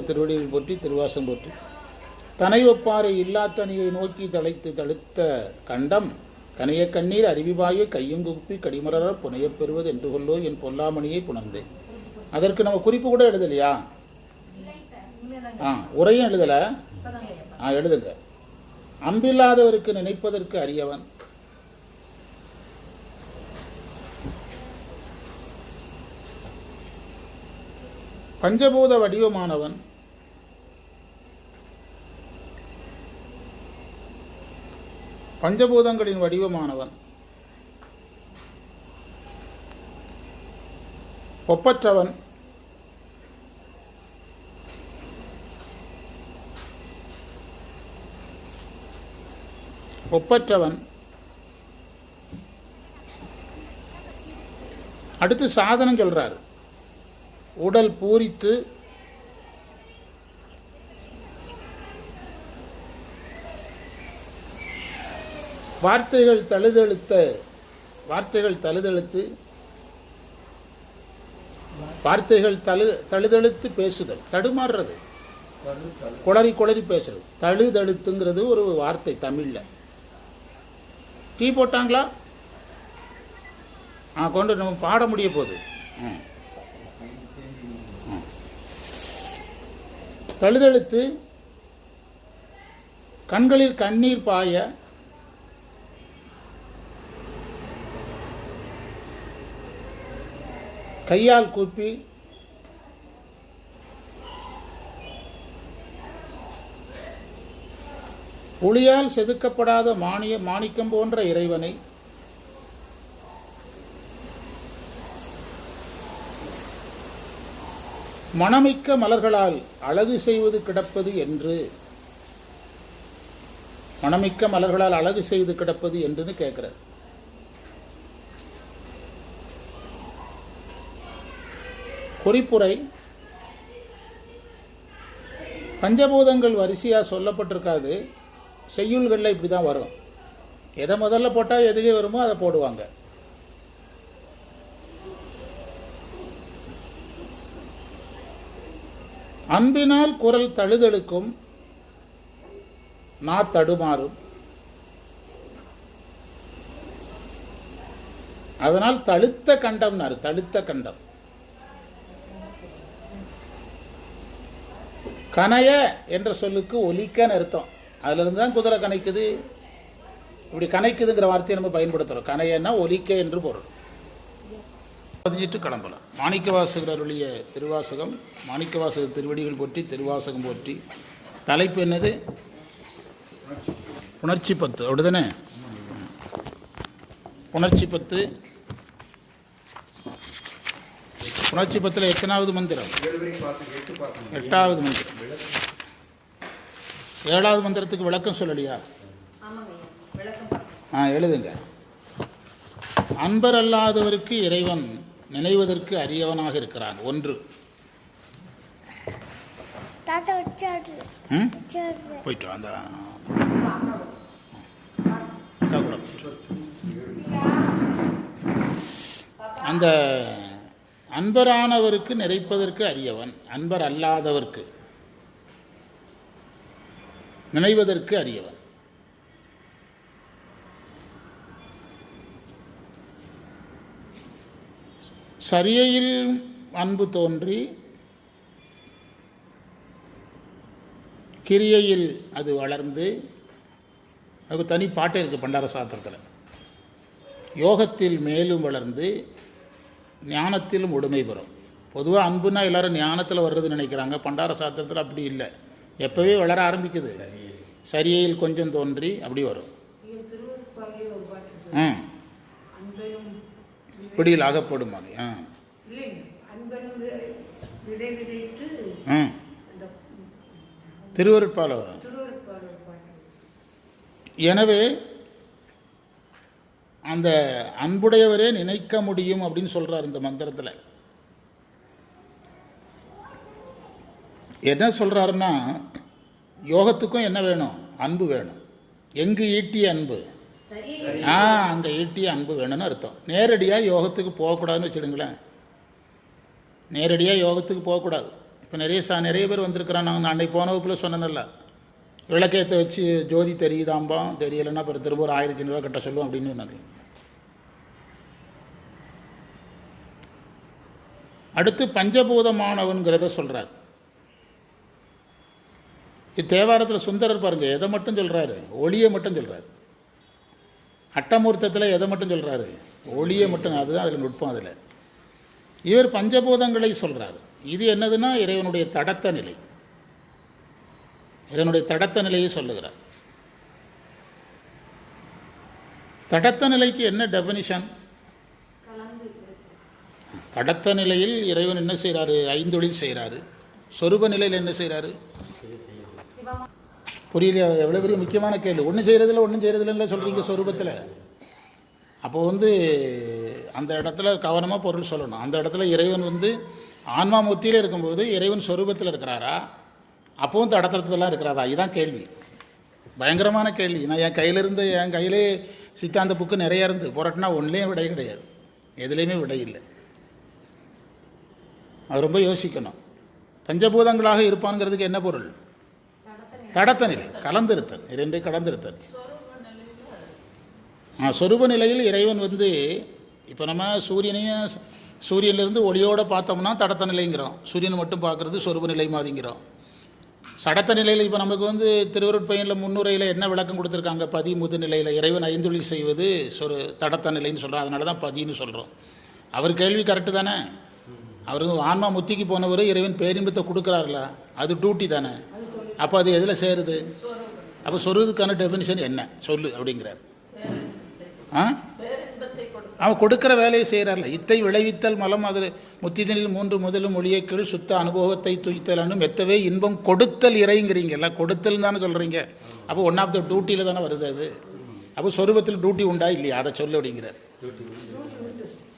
திருவடியில் போற்றி திருவாசம் போற்றி. தனை ஒப்பாறை இல்லாத்தனியை நோக்கி தலைத்து தழுத்த கண்டம் கனைய கண்ணீர் அருவிவாயை கையுங்குப்பி கடிமரர புனையப் பெறுவது என்று கொள்ளோ என் பொல்லாமணியை புணர்ந்தேன். அதற்கு நம்ம குறிப்பு கூட எழுதலையா? ஆ உரையும் எழுதலை? ஆ எழுதுங்க. அம்பில்லாதவருக்கு நினைப்பதற்கு அறியவன் பஞ்சபூத வடிவமானவன். பஞ்சபூதங்களின் வடிவமானவன். ஒப்பற்றவன். ஒப்பற்றவன். அடுத்து சாதனம் சொல்கிறார் உடல் பூரித்து வார்த்தைகள் தழுதழுத்த வார்த்தைகள் தழுதழுத்து வார்த்தைகள் தழு தழுதழுத்து பேசுதல் தடுமாறுறது. குளறி குளறி பேசுறது. தழுதழுத்துங்கிறது ஒரு வார்த்தை தமிழில். டீ போட்டாங்களா? ஆ கொண்டு நம்ம பாட முடிய போகுது. ம். தழுதழுத்து கண்களில் கண்ணீர் பாய கையால் கூப்பி புலியால் செதுக்கப்படாத மானிய மாணிக்கம் போன்ற இறைவனை மணமிக்க மலர்களால் அழகு செய்வது கிடப்பது என்று. மணமிக்க மலர்களால் அழகு செய்து கிடப்பது என்றுன்னு கேட்குறார் குறிப்புரை பஞ்சபூதங்கள் வரிசையாக சொல்லப்பட்டிருக்காது. செய்யுள்களில் இப்படி தான் வரும். எதை முதல்ல போட்டால் எதுகே வருமோ அதை போடுவாங்க. அன்பினால் குரல் தழுதழுக்கும் நா தடுமாறும். அதனால் தழுத்த கண்டம்னாரு தழுத்த கண்டம். கனைய என்ற சொல்லுக்கு ஒலிக்கன்னு அர்த்தம். அதுலேருந்து தான் குதிரை கனைக்குது இப்படி கனைக்குதுங்கிற வார்த்தையை நம்ம பயன்படுத்துகிறோம் கனையன்னா ஒலிக்க என்று பொருள். பதிஞ்சிட்டு கிளம்பலாம் மாணிக்கவாசகர் அருளிய திருவாசகம் மாணிக்கவாசகர் திருவடிகள் போற்றி திருவாசகம் போற்றி. தலைப்பு என்னது? உணர்ச்சி பத்து. அப்படிதானே? உணர்ச்சி பத்து. உணர்ச்சி பத்தில் எத்தனாவது மந்திரம்? எட்டாவது மந்திரம். ஏழாவது மந்திரத்துக்கு விளக்கம் சொல்லலையா? ஆ எழுதுங்க. அன்பர் அல்லாதவருக்கு இறைவன் நினைவதற்கு அரியவனாக இருக்கிறான். ஒன்று. போயிட்டு அக்கா கூட. அந்த அன்பரானவருக்கு நிறைப்பதற்கு அரியவன். அன்பர் அல்லாதவர்க்கு நினைவதற்கு அரியவன். சரியையில் அன்பு தோன்றி கிரியையில் அது வளர்ந்து அதுக்கு தனி பாட்டே இருக்குது பண்டார சாஸ்திரத்தில். யோகத்தில் மேலும் வளர்ந்து ஞானத்திலும் உடைமை பெறும். பொதுவாக அன்புனா எல்லாரும் ஞானத்தில் வர்றதுன்னு நினைக்கிறாங்க. பண்டார சாஸ்திரத்தில் அப்படி இல்லை. எப்போவே வளர ஆரம்பிக்குது. சரியையில் கொஞ்சம் தோன்றி அப்படி வரும். ஆ பிடியில் அகப்படும் அது ஆ. திருவருட்பால எனவே அந்த அன்புடையவரே நினைக்க முடியும் அப்படின்னு சொல்றார் இந்த மந்திரத்தில். என்ன சொல்றாருன்னா யோகத்துக்கும் என்ன வேணும்? அன்பு வேணும். எங்கு ஈட்டிய அன்பு? ஆ அங்கே ஈட்டி அன்பு வேணும்னு அர்த்தம். நேரடியாக யோகத்துக்கு போகக்கூடாதுன்னு வச்சுடுங்களேன் நேரடியாக யோகத்துக்கு போகக்கூடாது. இப்போ நிறைய சா நிறைய பேர் வந்திருக்கிறான் நாங்கள் அன்னைக்கு போன வகுப்பில் சொன்னேன்ல. விளக்கேற்ற வச்சு ஜோதி தெரியுதாம்பாம் தெரியலைன்னா அப்புறம் திரும்ப ஒரு ஆயிரத்தி ஐநூறுரூவா கட்ட சொல்லுவோம் அப்படின்னு சொன்னாங்க. அடுத்து பஞ்சபூதமானவன்கிறத சொல்கிறார் இத்தேவாரத்தில் சுந்தரர் பாருங்க. எதை மட்டும் சொல்கிறாரு ஒளியை மட்டும் சொல்கிறாரு அட்டமூர்த்தத்தில் எதை மட்டும் சொல்கிறாரு ஒளியை மட்டும் அதுதான் அதில் நுட்பம் அதில். இவர் பஞ்சபூதங்களை சொல்கிறார் இது என்னதுன்னா இறைவனுடைய தடத்த நிலை. இறைவனுடைய தடத்த நிலையை சொல்லுகிறார். தடத்த நிலைக்கு என்ன டெஃபனிஷன் தடத்த நிலையில் இறைவன் என்ன செய்கிறாரு ஐந்தொழில் செய்கிறாரு சொரூப நிலையில் என்ன செய்கிறாரு புரியலையா? எவ்வளோ பெரிய முக்கியமான கேள்வி. ஒன்றும் செய்கிறதில்ல ஒன்றும் செய்கிறதில்லன்னு சொல்கிறீங்க சொரூபத்தில். அப்போ வந்து அந்த இடத்துல கவனமாக பொருள் சொல்லணும். அந்த இடத்துல இறைவன் வந்து ஆன்மா முத்தியில் இருக்கும்போது இறைவன் சொரூபத்தில் இருக்கிறாரா? அப்பவும் தடத்தலத்துலாம் இருக்கிறாரா? இதுதான் கேள்வி. பயங்கரமான கேள்வி. நான் என் கையிலிருந்து என் கையிலே சித்தாந்த புக்கு நிறைய இருந்து. புரட்டினா ஒன்றுலேயும் விடை கிடையாது. எதுலேயுமே விடை இல்லை. அது ரொம்ப யோசிக்கணும். பஞ்சபூதங்களாக இருப்பான்ங்கிறதுக்கு என்ன பொருள்? தடத்த நிலை கலந்திருத்தல் இரண்டை கலந்திருத்தல் ஆ சொரூப நிலையில் இறைவன் வந்து இப்போ நம்ம சூரியனையும் ச- சூரியனிலிருந்து ஒளியோடு பார்த்தோம்னா தடத்த நிலைங்கிறோம். சூரியனை மட்டும் பார்க்குறது சொரூப நிலை மாதிரிங்கிறோம். சடத்த நிலையில் இப்போ நமக்கு வந்து திருவருட்பயனில் முன்னுரையில் என்ன விளக்கம் கொடுத்துருக்காங்க? பதி முது நிலையில் இறைவன் ஐந்தொழில் செய்வது சொரு தடத்த நிலைன்னு சொல்கிறோம் அதனால தான் பதின்னு சொல்கிறோம் அவர் கேள்வி கரெக்டு தானே? அவர் ஆன்மா முத்திக்கு போனவர் இறைவன் பேரின்பத்தை கொடுக்குறாருல. அது டியூட்டி தானே? அப்போ அது எதில் சேருது? அப்போ சொருதுக்கான டெஃபினிஷன் என்ன? சொல்லு அப்படிங்கிறார். ஆ? அவன் கொடுக்குற வேலையை செய்கிறார்ல இத்தை விளைவித்தல் மலம் அதில் முத்திதனில் மூன்று முதலும் மொழியை கீழ் சுத்த அனுபவத்தை துய்த்தல்னு மெத்தவே இன்பம் கொடுத்தல் இறைங்கிறீங்கல்ல கொடுத்தல் தானே சொல்கிறீங்க அப்போ ஒன் ஆஃப் த டியூட்டியில் தானே வருது அது. அப்போ சொரூபத்தில் டியூட்டி உண்டா இல்லையா? அதை சொல்லு அப்படிங்கிறார்.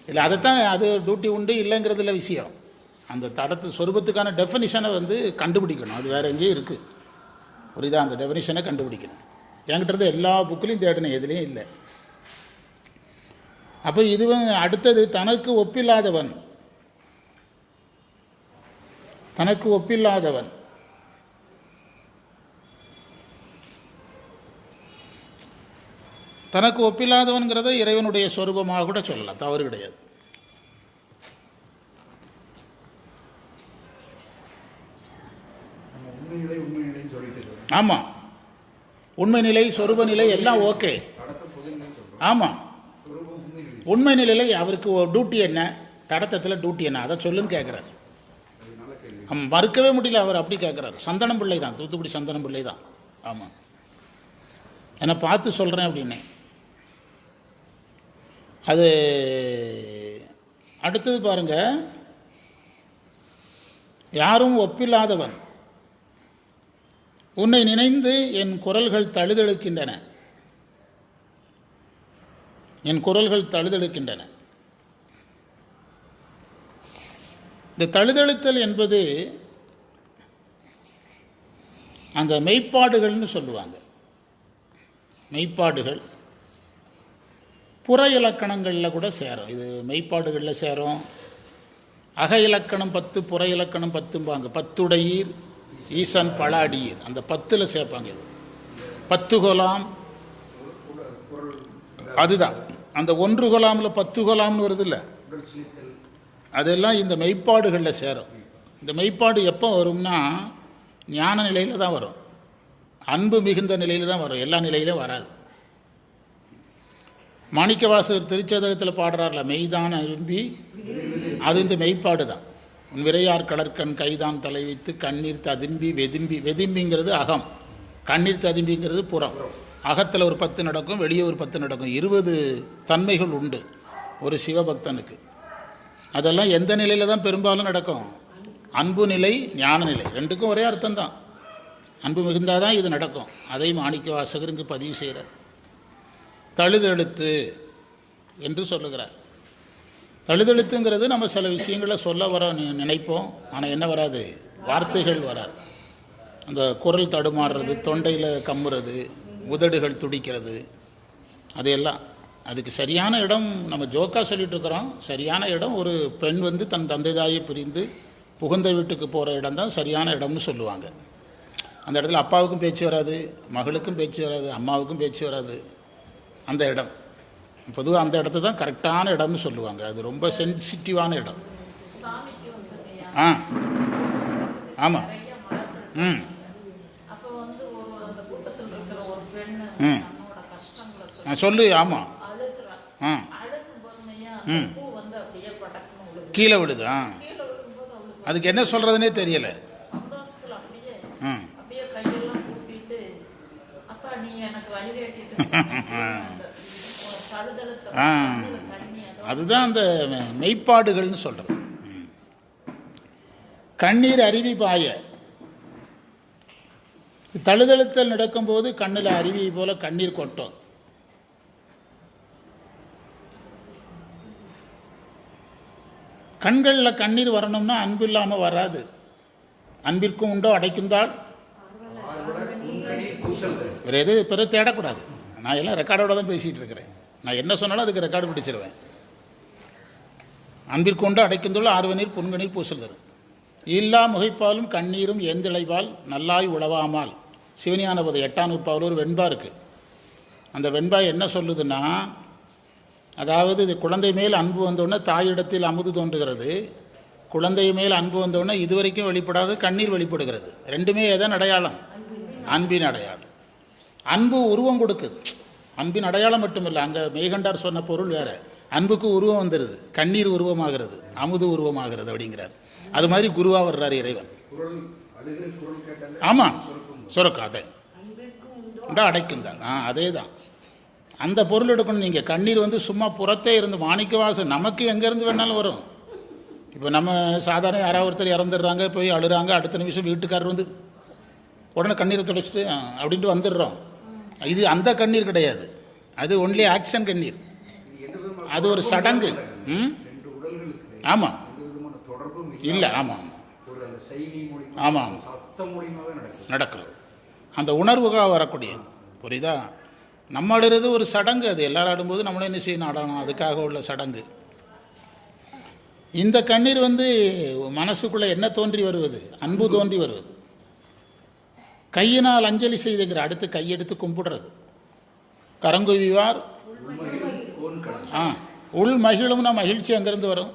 இல்லை அதைத்தான் அது டியூட்டி உண்டு இல்லைங்கிறதுல விஷயம். அந்த தடத்து சொருபத்துக்கான டெஃபினிஷனை வந்து கண்டுபிடிக்கணும். அது வேற எங்கேயும் இருக்குது புரியுதா? அந்த டெஃபினிஷனை கண்டுபிடிக்கணும். என்கிட்ட எல்லா புக்கிலையும் தேடணும் எதுலேயும் இல்லை. அப்போ இது அடுத்தது தனக்கு ஒப்பில்லாதவன். தனக்கு ஒப்பில்லாதவன். தனக்கு ஒப்பில்லாதவன்கிறத இறைவனுடைய சொரூபமாக கூட சொல்லலாம். தவறு கிடையாது. உண்மையிலே உண்மையிலே ஆமாம் உண்மை நிலை சொரூப நிலை எல்லாம் ஓகே. ஆமாம் உண்மை நிலையில் அவருக்கு டியூட்டி என்ன? தடத்தத்தில் டியூட்டி என்ன? அதை சொல்லுன்னு கேட்குறாரு ஆமாம் மறுக்கவே முடியல அவர் அப்படி கேட்குறாரு சந்தனம் பிள்ளை தான் தூத்துக்குடி சந்தனம் பிள்ளை தான். ஆமாம் என்னை பார்த்து சொல்கிறேன் அப்படின்னு. அது அடுத்தது பாருங்க. யாரும் ஒப்பில்லாதவன். உன்னை நினைந்து என் குரல்கள் தழுதழுக்கின்றன. என் குரல்கள் தழுதழுக்கின்றன. இந்த தழுதழுத்தல் என்பது அந்த மெய்ப்பாடுகள்னு சொல்லுவாங்க. மெய்ப்பாடுகள். புற இலக்கணங்களில் கூட சேரும். இது மெய்ப்பாடுகளில் சேரும். அக இலக்கணம் பத்து புற இலக்கணம் பத்தும்பாங்க. பத்துடையீர். ஈசன் பலாடியீர். அந்த பத்தில் சேர்ப்பாங்க இது. பத்து குலாம். அதுதான். அந்த ஒன்று குலாமில் பத்து குலாம்னு வருது இல்லை அதெல்லாம் இந்த மெய்ப்பாடுகளில் சேரும். இந்த மெய்ப்பாடு எப்போ வரும்னா ஞான நிலையில் தான் வரும். அன்பு மிகுந்த நிலையில் தான் வரும். எல்லா நிலையிலும் வராது. மாணிக்கவாசர் திருச்சதகத்தில் பாடுறார்ல மெய்தான் விரும்பி அது இந்த மெய்ப்பாடு தான் விரையார் கடற்கண் கைதான் தலை வைத்து கண்ணீர் ததும்பி வெதும்பி வெதும்பிங்கிறது அகம். கண்ணீர் ததும்பிங்கிறது புறம். அகத்தில் ஒரு பத்து நடக்கும் வெளியே ஒரு பத்து நடக்கும். இருபது தன்மைகள் உண்டு ஒரு சிவபக்தனுக்கு. அதெல்லாம் எந்த நிலையில் தான் பெரும்பாலும் நடக்கும்? அன்பு நிலை ஞான நிலை. ரெண்டுக்கும் ஒரே அர்த்தம் தான் அன்பு மிகுந்தால் தான் இது நடக்கும். அதை மாணிக்க வாசகர் இங்கு பதிவு செய்கிறார். தழுதெழுத்து என்று சொல்லுகிறார். தழுதழுத்துங்கிறது நம்ம சில விஷயங்களை சொல்ல வர நினைப்போம். ஆனால் என்ன வராது? வார்த்தைகள் வராது. அந்த குரல் தடுமாறுறது தொண்டையில் கம்முறது உதடுகள் துடிக்கிறது அதையெல்லாம். அதுக்கு சரியான இடம் நம்ம ஜோக்கா சொல்லிட்டு இருக்கிறோம் சரியான இடம் ஒரு பெண் வந்து தன் தந்தை தாயை பிரிந்து புகுந்த வீட்டுக்கு போகிற இடம் தான் சரியான இடம்னு சொல்லுவாங்க. அந்த இடத்துல அப்பாவுக்கும் பேச்சு வராது மகளுக்கும் பேச்சு வராது அம்மாவுக்கும் பேச்சு வராது. அந்த இடம். பொதுவாக அந்த இடத்த தான் கரெக்டான இடம்னு சொல்லுவாங்க. அது ரொம்ப சென்சிட்டிவான இடம். ஆ. ஆமாம் ம். ம். கஷ்டங்களை சொல்லி ஆமாம் ஆ. ம். விழுது. கீழே விடுது ஆ அதுக்கு என்ன சொல்கிறதுனே தெரியலை. ம் அதுதான் அந்த மெய்ப்பாடுகள்னு சொல்கிறது கண்ணீர் அருவி பாய. தழுதழுத்தல் நடக்கும்போது கண்ணில் அருவி போல கண்ணீர் கொட்டும். கண்களில் கண்ணீர் வரணும்னா அன்பு இல்லாமல் வராது. அன்பிற்கும் உண்டோ அடைக்குந்தால் வேறு எது பிறகு தேடக்கூடாது. நான் எல்லாம் ரெக்கார்டோட தான் பேசிகிட்டு இருக்கிறேன். நான் என்ன சொன்னாலும் அதுக்கு ரெக்கார்டு பிடிச்சிருவேன். அன்பிற்கொண்டு அடைக்கின்றுள்ள ஆர்வநீர் புன்கணீர் பூசல் தரும் இல்லா முகைப்பாலும் கண்ணீரும் எந்திளைவால் நல்லாய் உழவாமால். சிவனியானபோது எட்டாம் நூற்பாவில் ஒரு வெண்பா இருக்குது அந்த வெண்பா என்ன சொல்லுதுன்னா அதாவது இது குழந்தை மேல் அன்பு வந்தோடனே தாயிடத்தில் அமுது தோன்றுகிறது. குழந்தை மேல் அன்பு வந்தோடனே இதுவரைக்கும் வெளிப்படாது கண்ணீர் வெளிப்படுகிறது. ரெண்டுமே எதன் அடையாளம்? அன்பின் அடையாளம். அன்பு உருவம் கொடுக்குது. அன்பின் அடையாளம் மட்டுமில்லை அங்கே மேகண்டார் சொன்ன பொருள் வேற. அன்புக்கு உருவம் வந்துடுது கண்ணீர் உருவமாகிறது அமுது உருவமாகிறது அப்படிங்கிறார். அது மாதிரி குருவா வர்றார் இறைவன். ஆமாம் உண்டா அடைக்கும் தான். ஆ அதே தான் அந்த பொருள் எடுக்கணும் நீங்கள் கண்ணீர் வந்து சும்மா புறத்தே இருந்து மாணிக்க வாசம் நமக்கு எங்கேருந்து வேணாலும் வரும். இப்போ நம்ம சாதாரண யாராவது ஒருத்தர் இறந்துடுறாங்க போய் அழுறாங்க அடுத்த நிமிஷம் வீட்டுக்காரர் வந்து உடனே கண்ணீரை துடைச்சிட்டு அப்படின்ட்டு வந்துடுறோம். இது அந்த கண்ணீர் கிடையாது. அது ஒன்லி ஆக்ஷன் கண்ணீர். அது ஒரு சடங்கு. ம்? ஆமாம் இல்லை ஆமாம் ஆமாம் ஆமாம். நடக்கும் நடக்கிறது. அந்த உணர்வுக்காக வரக்கூடியது. புரியுதா? நம்ம ஒரு சடங்கு. அது எல்லாரும் ஆடும்போது நம்மளும் என்ன செய்யணும்? ஆடணும். அதுக்காக உள்ள சடங்கு. இந்த கண்ணீர் வந்து மனசுக்குள்ளே என்ன தோன்றி வருவது? அன்பு தோன்றி வருவது. கையினால் அஞ்சலி செய்துங்கிற அடுத்து கையெடுத்து கும்பிடுறது. கரங்குவிவார் ஆ உள் மகிழும்னா மகிழ்ச்சி அங்கேருந்து வரும்.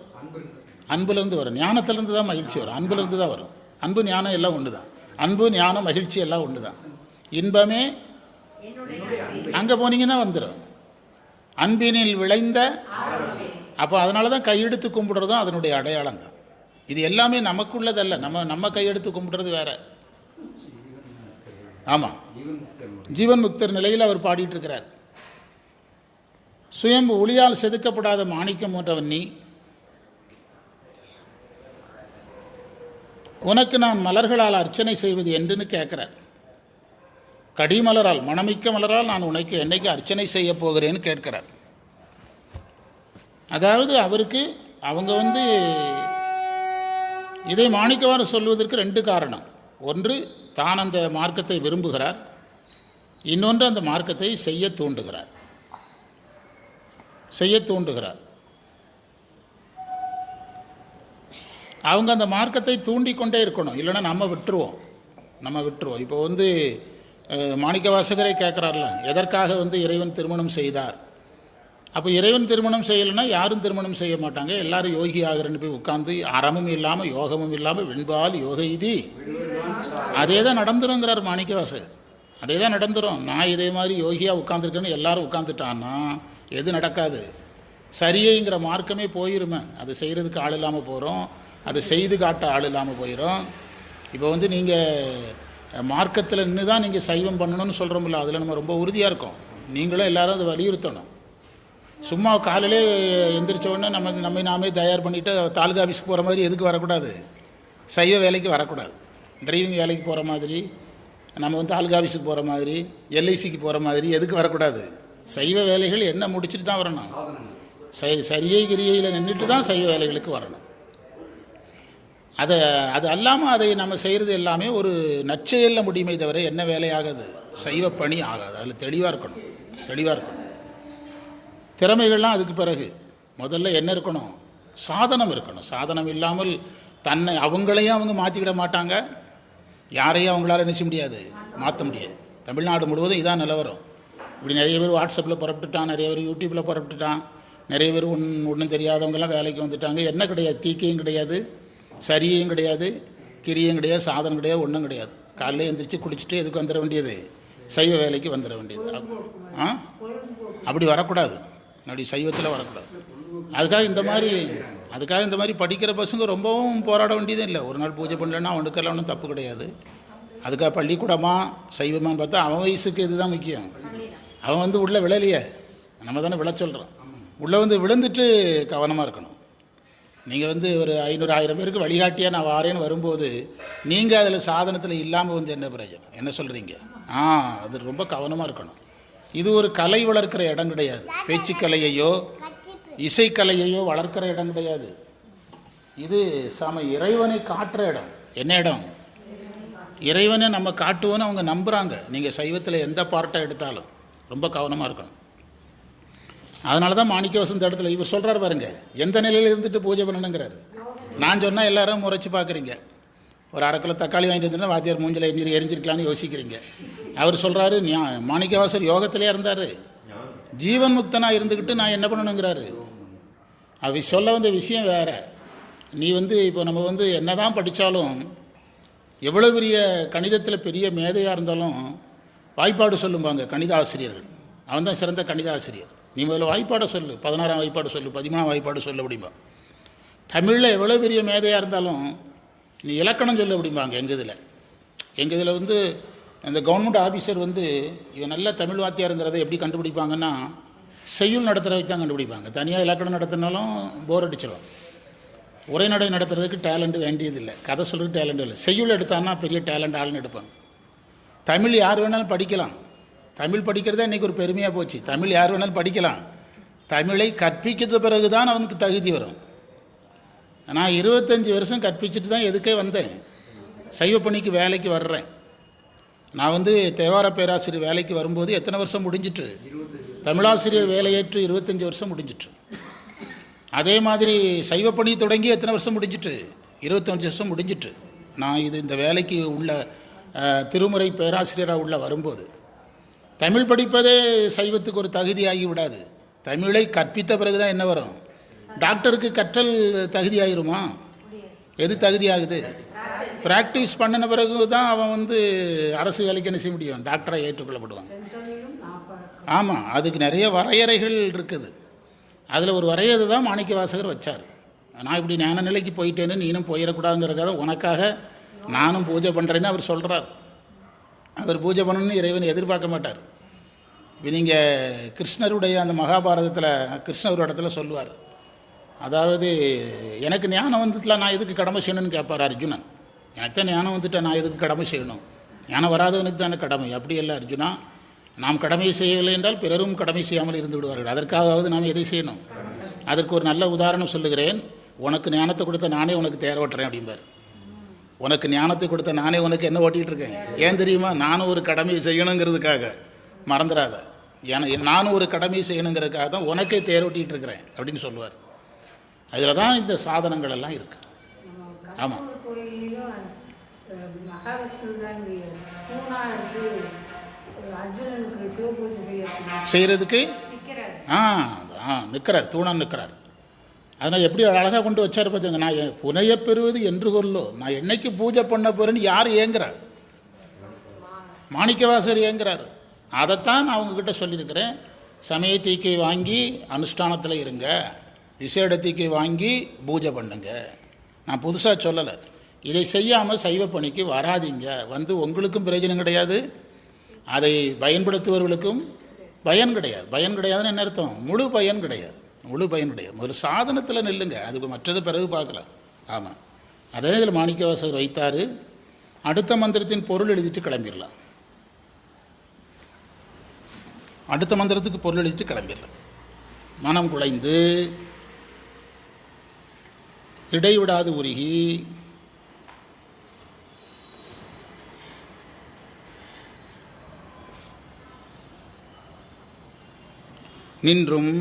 அன்புலேருந்து வரும். ஞானத்திலேருந்து தான் மகிழ்ச்சி வரும். அன்புலேருந்து தான் வரும். அன்பு ஞானம் எல்லாம் ஒன்று தான் அன்பு ஞானம் மகிழ்ச்சி எல்லாம் ஒன்று தான் இன்பமே அங்கே போனீங்கன்னா வந்துடும் அன்பினில் விளைந்த அப்போ அதனால தான் கையெடுத்து கும்பிடுறதும் அதனுடைய அடையாளம் தான் இது எல்லாமே நமக்குள்ளதல்ல. நம்ம நம்ம கையெடுத்து கும்பிடுறது வேறு. ஆமாம் ஜீவன் முக்தர் நிலையில் அவர் பாடிட்டு இருக்கிறார் சுயம்பு ஒளியால் செதுக்கப்படாத மாணிக்கம் போன்றவன் நீ. உனக்கு நான் மலர்களால் அர்ச்சனை செய்வது என்றுன்னு கேட்குறார். கடிமலரால் மணமிக்க மலரால் நான் உனக்கு என்னைக்கு அர்ச்சனை செய்ய போகிறேன்னு கேட்கிறார். அதாவது அவருக்கு அவங்க வந்து இதை மாணிக்கவாறு சொல்வதற்கு ரெண்டு காரணம். ஒன்று தான் அந்த மார்க்கத்தை விரும்புகிறார். இன்னொன்று அந்த மார்க்கத்தை செய்ய தூண்டுகிறார். செய்ய தூண்டுகிறார். அவங்க அந்த மார்க்கத்தை தூண்டிக்கொண்டே இருக்கணும். இல்லைன்னா நம்ம விட்டுருவோம். நம்ம விட்டுருவோம். இப்போ வந்து மாணிக்க வாசகரை கேட்குறாருல எதற்காக வந்து இறைவன் திருமணம் செய்தார்? அப்போ இறைவன் திருமணம் செய்யலைன்னா யாரும் திருமணம் செய்ய மாட்டாங்க. எல்லாரும் யோகி ஆகிறன்னு போய் உட்காந்து அறமும் இல்லாமல் யோகமும் இல்லாமல் வெண்பால் யோக இதி. அதே தான் நடந்துருங்கிறார் மாணிக்கவாசகர் அதே தான் நடந்துரும். நான் இதே மாதிரி யோகியாக உட்காந்துருக்கேன்னு எல்லாரும் உட்காந்துட்டான்னா எது நடக்காது. சரியைங்கிற மார்க்கமே போயிருமே. அது செய்கிறதுக்கு ஆள் இல்லாமல் போகிறோம் அது செய்து காட்ட ஆள் இல்லாமல் போயிடும் இப்போ வந்து நீங்கள் மார்க்கத்தில் நின்று தான் நீங்கள் சைவம் பண்ணணும்னு சொல்கிறோம்ல அதில் நம்ம ரொம்ப உறுதியாக இருக்கோம். நீங்களும் எல்லாரும் அதை வலியுறுத்தணும். சும்மா காலையிலே எந்திரிச்ச உடனே நம்ம நம்மை நாமே தயார் பண்ணிவிட்டு தாலுகா ஆஃபீஸ்க்கு போகிற மாதிரி எதுக்கு வரக்கூடாது? சைவ வேலைக்கு வரக்கூடாது. டிரைவிங் வேலைக்கு போகிற மாதிரி நம்ம வந்து தாலுகா ஆஃபீஸுக்கு போகிற மாதிரி எல்ஐசிக்கு போகிற மாதிரி எதுக்கு வரக்கூடாது? சைவ வேலைகள் என்ன முடிச்சுட்டு தான் வரணும்? சை சரியை கிரியையில் நின்றுட்டு தான் சைவ வேலைகளுக்கு வரணும். அதை அது அல்லாமல் அதை நம்ம செய்கிறது எல்லாமே ஒரு நற்செயலில் முடியுமே தவிர என்ன வேலையாகாது? சைவ பணி ஆகாது. அதில் தெளிவாக இருக்கணும். தெளிவாக இருக்கணும். திறமைகள்லாம் அதுக்கு பிறகு. முதல்ல என்ன இருக்கணும்? சாதனம் இருக்கணும். சாதனம் இல்லாமல் தன்னை அவங்களையும் அவங்க மாற்றிக்கிட மாட்டாங்க. யாரையும் அவங்களால என்ன முடியாது. மாற்ற முடியாது. தமிழ்நாடு முழுவதும் இதான் நிலவரம். இப்படி நிறைய பேர் வாட்ஸ்அப்பில் புறப்பட்டுட்டான் நிறைய பேர் யூடியூப்பில் புறப்பட்டுட்டான். நிறைய பேர் ஒன் ஒன்றும் தெரியாதவங்கெல்லாம் வேலைக்கு வந்துட்டாங்க. என்ன கிடையாது? தீக்கையும் கிடையாது. சரியும் கிடையாது. கிரியும் கிடையாது. சாதனம் கிடையாது. ஒன்றும் கிடையாது. காலையில் எழுந்திரிச்சு குளிச்சுட்டு எதுக்கு வந்துட வேண்டியது? சைவ வேலைக்கு வந்துட வேண்டியது. ஆ? அப்படி வரக்கூடாது. அப்படி சைவத்தில் வரக்கூடாது. அதுக்காக இந்த மாதிரி அதுக்காக இந்த மாதிரி படிக்கிற பசங்க ரொம்பவும் போராட வேண்டியதே இல்லை. ஒரு நாள் பூஜை பண்ணலன்னா அவனுக்கெல்லாம் ஒன்றும் தப்பு கிடையாது. அதுக்காக பள்ளிக்கூடமா சைவமான்னு பார்த்தா அவன் வயசுக்கு இதுதான் முக்கியம். அவன் வந்து உள்ளே விழலையே. நம்ம தானே விழ சொல்கிறான் உள்ளே வந்து விழுந்துட்டு கவனமாக இருக்கணும். நீங்கள் வந்து ஒரு ஐநூறு ஆயிரம் பேருக்கு வழிகாட்டியாக நான் வாரேன்னு வரும்போது நீங்கள் அதில் சாதனத்தில் இல்லாமல் வந்து என்ன பிரயோஜனம்? என்ன சொல்கிறீங்க ஆ அது ரொம்ப கவனமாக இருக்கணும். இது ஒரு கலை வளர்க்கிற இடம் கிடையாது. பேச்சுக்கலையையோ கத்திப்பு இசைக்கலையையோ வளர்க்கிற இடம் கிடையாது. இது சம இறைவனை காட்டுற இடம். என்ன இடம்? இறைவனை நம்ம காட்டுவோன்னு அவங்க நம்புகிறாங்க நீங்கள் சைவத்தில் எந்த பார்ட்டை எடுத்தாலும் ரொம்ப கவனமாக இருக்கணும். அதனால தான் மாணிக்க வசந்த இடத்துல இவர் சொல்கிறார் பாருங்க எந்த நிலையில் இருந்துட்டு பூஜை பண்ணணுங்கிறாரு? நான் சொன்னால் எல்லாரும் முறைச்சி பார்க்குறீங்க. ஒரு அரை கிலோ தக்காளி வாங்கிட்டு வந்து வாத்தியார் மூஞ்சில் எரிஞ்சு எரிஞ்சிருக்கலாம்னு யோசிக்கிறீங்க. அவர் சொல்கிறாரு மாணிக்கவாசர் யோகத்திலே இருந்தார். ஜீவன் முக்தனாக இருந்துக்கிட்டு நான் என்ன பண்ணணுங்கிறாரு. அவர் சொல்ல வந்த விஷயம் வேற. நீ வந்து இப்போ நம்ம வந்து என்ன தான் படித்தாலும் எவ்வளோ பெரிய கணிதத்தில் பெரிய மேதையாக இருந்தாலும் வாய்ப்பாடு சொல்லும்பாங்க கணித ஆசிரியர்கள் அவன் தான் சிறந்த கணித ஆசிரியர் நீ முதல்ல வாய்ப்பாடை சொல்லு. பதினாறாம் வாய்ப்பாடு சொல்லு பதிமூணாம் வாய்ப்பாடு சொல்லு அப்படிம்பா. தமிழில் எவ்வளோ பெரிய மேதையாக இருந்தாலும் நீ இலக்கணம் சொல்ல அப்படிம்பாங்க எங்கள் இதில். எங்கள் இதில் வந்து அந்த கவர்மெண்ட் ஆஃபீஸர் வந்து இவன் நல்ல தமிழ் வாத்தியாருங்கிறத எப்படி கண்டுபிடிப்பாங்கன்னா செய்யுள் நடத்துகிற வச்சு தான் கண்டுபிடிப்பாங்க. தனியாக இலக்கணம் நடத்தினாலும் போர் அடிச்சிடும் உரைநடை நடத்துறதுக்கு டேலண்ட் வேண்டியதில்லை. கதை சொல்கிறதுக்கு டேலண்ட் இல்லை. செய்யுள் எடுத்தான்னா பெரிய டேலண்ட் ஆளுன்னு எடுப்பாங்க. தமிழ் யார் வேணாலும் படிக்கலாம். தமிழ் படிக்கிறதே இன்றைக்கி ஒரு பெருமையாக போச்சு. தமிழ் யார் வேணாலும் படிக்கலாம். தமிழை கற்பிக்கிறது பிறகு தான் அவனுக்கு தகுதி வரும். நான் இருபத்தஞ்சி வருஷம் கற்பிச்சுட்டு தான் எதுக்கே வந்தேன். சைவ பணிக்கு வேலைக்கு வர்றேன். நான் வந்து தேவார பேராசிரியர் வேலைக்கு வரும்போது எத்தனை வருஷம் முடிஞ்சிட்டு? தமிழாசிரியர் வேலையேற்று இருபத்தஞ்சி வருஷம் முடிஞ்சிட்டு. அதே மாதிரி சைவ பணி தொடங்கி எத்தனை வருஷம் முடிஞ்சிட்டு? இருபத்தஞ்சி வருஷம் முடிஞ்சிட்டு. நான் இது இந்த வேலைக்கு உள்ள திருமுறை பேராசிரியராக உள்ள வரும்போது. தமிழ் படிப்பதே சைவத்துக்கு ஒரு தகுதியாகி விடாது. தமிழை கற்பித்த பிறகு தான் என்ன வரும்? டாக்டருக்கு கற்றல் தகுதி ஆயிருமா எது தகுதி ஆகுது ப்ராக்டிஸ் பண்ணின பிறகு தான் அவன் வந்து அரசு வேலைக்கு என்ன செய்ய முடியும்? டாக்டரை ஏற்றுக்கொள்ளப்படுவான். ஆமாம் அதுக்கு நிறைய வரையறைகள் இருக்குது. அதில் ஒரு வரையறை தான் மாணிக்க வாசகர் வச்சார். நான் இப்படி ஞான நிலைக்கு போயிட்டேன்னு நீனும் போயிடக்கூடாதுங்கிறக்காக உனக்காக நானும் பூஜை பண்ணுறேன்னு அவர் சொல்கிறார் அவர் பூஜை பண்ணணும்னு இறைவன் எதிர்பார்க்க மாட்டார். இப்போ நீங்கள் கிருஷ்ணருடைய அந்த மகாபாரதத்தில் கிருஷ்ணர் இடத்துல சொல்லுவார். அதாவது எனக்கு ஞானம் வந்துட்டுல நான் எதுக்கு கடமை செய்யணும்னு கேட்பார் அர்ஜுனன். எனக்கு தான் ஞானம் வந்துட்டால் நான் எதுக்கு கடமை செய்யணும்? ஞானம் வராதவனுக்கு தானே கடமை. அப்படி இல்லை அர்ஜுனா நாம் கடமை செய்யவில்லை என்றால் பிறரும் கடமை செய்யாமல் இருந்து விடுவார்கள். அதற்காகவாவது நாம் எதை செய்யணும்? அதற்கு ஒரு நல்ல உதாரணம் சொல்லுகிறேன். உனக்கு ஞானத்தை கொடுத்த நானே உனக்கு தேர் ஓட்டுறேன் அப்படிம்பார். உனக்கு ஞானத்தை கொடுத்த நானே உனக்கு என்ன ஓட்டிகிட்டு இருக்கேன்? ஏன் தெரியுமா? நானும் ஒரு கடமையை செய்யணுங்கிறதுக்காக. மறந்துடாத. ஏன்னா நானும் ஒரு கடமையை செய்யணுங்கிறதுக்காக தான் உனக்கே தேரோட்டிகிட்டு இருக்கிறேன் அப்படின்னு சொல்லுவார். அதில் தான் இந்த சாதனங்கள் எல்லாம் இருக்குது ஆமாம் செய்கிறதுக்கு ஆ ஆ நிற்கிறார் தூணம் நிற்கிறார் அதனால் எப்படி அழகாக கொண்டு வச்சார் பார்த்துங்க நான் புனையப் பெறுவது என்று கொல்லோ நான் என்னைக்கு பூஜை பண்ண போகிறேன்னு யார் ஏங்குறார்? மாணிக்கவாசர் ஏங்குறார். அதைத்தான் நான் உங்ககிட்ட சொல்லியிருக்கிறேன். சமய தீக்கை வாங்கி அனுஷ்டானத்தில் இருங்க. விசேடத்திக்கு வாங்கி பூஜை பண்ணுங்க. நான் புதுசாக சொல்லலை. இதை செய்யாமல் சைவ பணிக்கு வராதீங்க. வந்து உங்களுக்கும் பிரயோஜனம் கிடையாது. அதை பயன்படுத்துபவர்களுக்கும் பயன் கிடையாது. பயன் கிடையாதுன்னு என்ன அர்த்தம்? முழு பயன் கிடையாது. முழு பயன் கிடையாது. ஒரு சாதனத்தில் நில்லுங்க. அதுக்கு மற்றது பிறகு பார்க்கலாம். ஆமாம் அதே இதில் மாணிக்கவாசகர் வைத்தார். அடுத்த மந்திரத்தின் பொருள் எழுதிட்டு கிளம்பிடலாம். அடுத்த மந்திரத்துக்கு பொருள் எழுதிட்டு கிளம்பிடலாம். மனம் குலைந்து இடைவிடாது உருகி. நின்றும்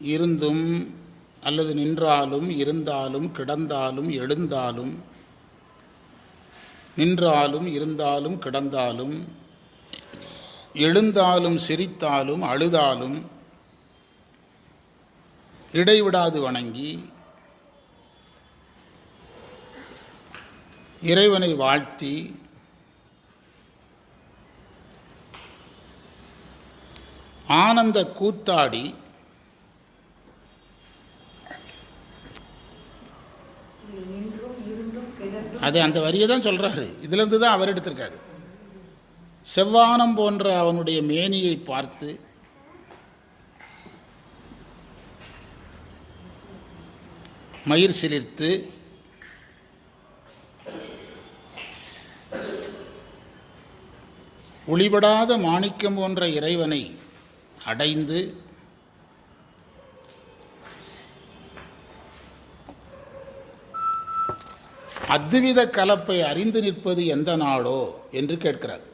இருந்தும் அல்லது நின்றாலும் இருந்தாலும் கிடந்தாலும் எழுந்தாலும் நின்றாலும் இருந்தாலும் கிடந்தாலும் எழுந்தாலும் சிரித்தாலும் அழுதாலும் இடைவிடாது வணங்கி இறைவனை வாழ்த்தி ஆனந்த கூத்தாடி அது அந்த வரியை தான் சொல்கிறாரு இதிலிருந்து தான் அவர் எடுத்திருக்காரு. செவ்வானம் போன்ற அவனுடைய மேனியை பார்த்து மயிர் சிலிர்த்து ஒளிபடாத மாணிக்கம் போன்ற இறைவனை அடைந்து அத்வித கலப்பை அறிந்து நிற்பது எந்த நாடோ என்று கேட்கிறார்.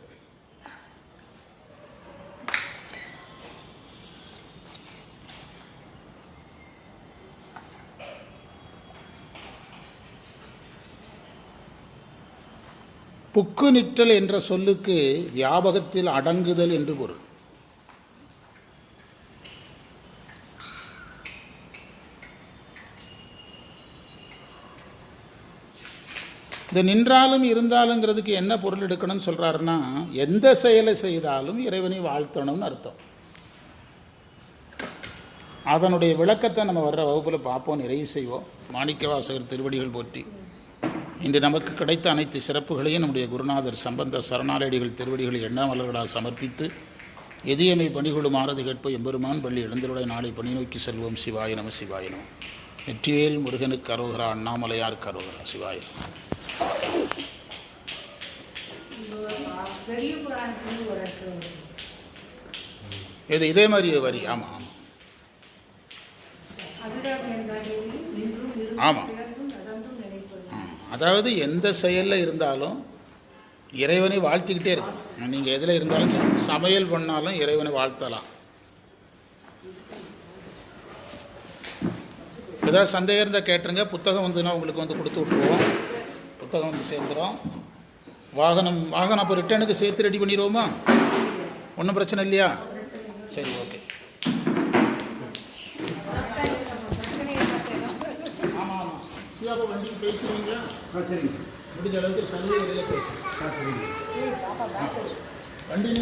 புக்கு நிற்றல் என்ற சொல்லுக்கு வியாபகத்தில் அடங்குதல் என்று பொருள். இந்த நின்றாலும் இருந்தாலுங்கிறதுக்கு என்ன பொருள் எடுக்கணும்னு சொல்கிறாருன்னா எந்த செயலை செய்தாலும் இறைவனை வாழ்த்தணும்னு அர்த்தம். அதனுடைய விளக்கத்தை நம்ம வர்ற வகுப்பில் பார்ப்போம் நிறைவு செய்வோம். மாணிக்கவாசகர் திருவடிகள் போற்றி. இன்று நமக்கு கிடைத்த அனைத்து சிறப்புகளையும் நம்முடைய குருநாதர் சம்பந்த சரணாலயடிகள் திருவடிகளை எண்ணாமலர்களால் சமர்ப்பித்து எதியமை பணிகொள்ளும் ஆரது கேட்ப எம்பெருமான் பள்ளி எழுந்தருடைய நாளை பணி நோக்கி செல்வோம். சிவாய நம சிவாய நம. வெற்றிவேல் முருகனுக்கு அரோகரா அண்ணாமலையாருக்கு அரோகரா. சிவாய இது இதே மாதிரி வரி. ஆமாம் ஆமாம் ஆமாம். அதாவது எந்த செயலில் இருந்தாலும் இறைவனை வாழ்த்திக்கிட்டே இருக்கணும் நீங்கள் எதில் இருந்தாலும் சமையல் பண்ணாலும் இறைவனை வாழ்த்தலாம். ஏதாவது சந்தேகம் இருந்தால் கேட்டுருங்க. புத்தகம் வந்துன்னா உங்களுக்கு வந்து கொடுத்து விட்ருவோம் புத்தகம் வந்து சேர்ந்துடும் வாகனம் வாகனம் அப்போ ரிட்டர்னுக்கு சேர்த்து ரெடி பண்ணிடுவோமா ஒன்றும் பிரச்சனை இல்லையா? சரி ஓகே ஆமாம் ஆமாம் சிவாபா வண்டிக்கு பேசுவீங்களா ஆ சரிங்க. முடிஞ்ச அளவுக்கு சலுகை பேசுகிறேன் ஆ சரிங்க. வண்டி